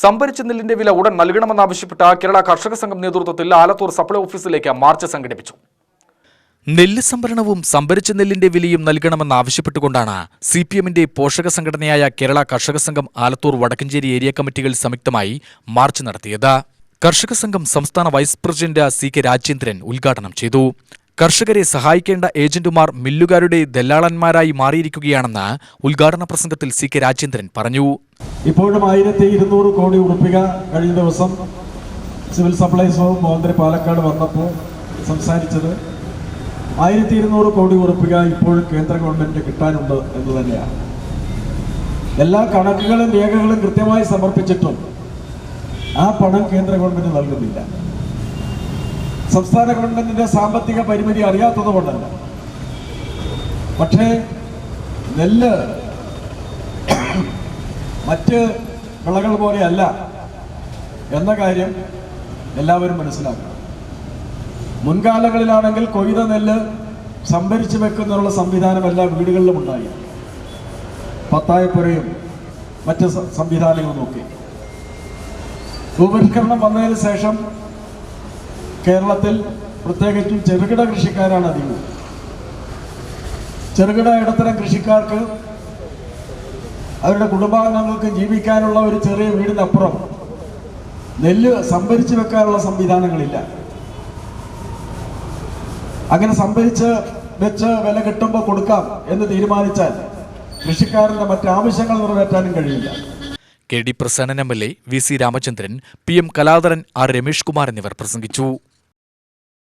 സംഭരിച്ച നെല്ലിന്റെ വില ഉടൻ നൽകണമെന്നാവശ്യപ്പെട്ട കേരള കർഷക സംഘം നേതൃത്വത്തിൽ ആലത്തൂർ സപ്ലൈ ഓഫീസിലേക്ക് മാർച്ച് സംഘടിപ്പിച്ചു. നെല്ല് സംഭരണവും സംഭരിച്ച നെല്ലിന്റെ വിലയും നൽകണമെന്നാവശ്യപ്പെട്ടുകൊണ്ടാണ് സി പി എമ്മിന്റെ പോഷക സംഘടനയായ കേരള കർഷക സംഘം ആലത്തൂർ വടക്കഞ്ചേരി ഏരിയ കമ്മിറ്റികൾ സംയുക്തമായി മാർച്ച് നടത്തിയത്. കർഷക സംഘം സംസ്ഥാന vice president C K Rajendran ഉദ്ഘാടനം ചെയ്തു. കർഷകരെ സഹായിക്കേണ്ട ഏജന്റുമാർ മില്ലുകാരുടെ ദല്ലാളന്മാരായി മാറിയിരിക്കുകയാണെന്ന് ഉദ്ഘാടന പ്രസംഗത്തിൽ സി കെ രാജേന്ദ്രൻ പറഞ്ഞു. ഇപ്പോഴും ആയിരത്തി ഇരുന്നൂറ് കോടി ഉറപ്പിക കഴിഞ്ഞ ദിവസം സിവിൽ സപ്ലൈസ് വകുപ്പ് മന്ത്രി പാലക്കാട് വന്നപ്പോൾ സംസാരിച്ചത് ആയിരത്തി ഇരുന്നൂറ് കോടി ഉറപ്പിക ഇപ്പോഴും കേന്ദ്ര ഗവൺമെന്റിന് കിട്ടാനുണ്ട് എന്ന് തന്നെയാണ്. എല്ലാ കണക്കുകളും രേഖകളും കൃത്യമായി സമർപ്പിച്ചിട്ടും ആ പണം കേന്ദ്ര ഗവൺമെന്റ് നൽകുന്നില്ല. സംസ്ഥാന ഗവൺമെന്റിന്റെ സാമ്പത്തിക പരിമിതി അറിയാത്തത് കൊണ്ടല്ല പക്ഷേ നെല്ല് മറ്റ് വിളകൾ പോലെയല്ല എന്ന കാര്യം എല്ലാവരും മനസ്സിലാക്കണം. മുൻകാലങ്ങളിലാണെങ്കിൽ കൊയ്ത നെല്ല് സംഭരിച്ചു വെക്കുന്നതിനുള്ള സംവിധാനം എല്ലാ വീടുകളിലും ഉണ്ടായി. പത്തായപ്പുരയും മറ്റ് സംവിധാനങ്ങളും നോക്കി. ഭൂപരിഷ്കരണം വന്നതിന് ശേഷം കേരളത്തിൽ പ്രത്യേകിച്ചും ചെറുകിട കൃഷിക്കാരാണ് അധികം. ചെറുകിട ഇടത്തരം കൃഷിക്കാർക്ക് അവരുടെ കുടുംബാംഗങ്ങൾക്ക് ജീവിക്കാനുള്ള ഒരു ചെറിയ വീടിനപ്പുറം നെല്ല് സംഭരിച്ചു വെക്കാനുള്ള സംവിധാനങ്ങളില്ല. അങ്ങനെ സംഭരിച്ച് വെച്ച് വില കിട്ടുമ്പോൾ കൊടുക്കാം എന്ന് തീരുമാനിച്ചാൽ കൃഷിക്കാരന്റെ മറ്റാവശ്യങ്ങൾ നിറവേറ്റാനും കഴിയില്ല. K D Prasannan M L A V C Ramachandran P M Kaladharan R Ramesh Kumar എന്നിവർ പ്രസംഗിച്ചു.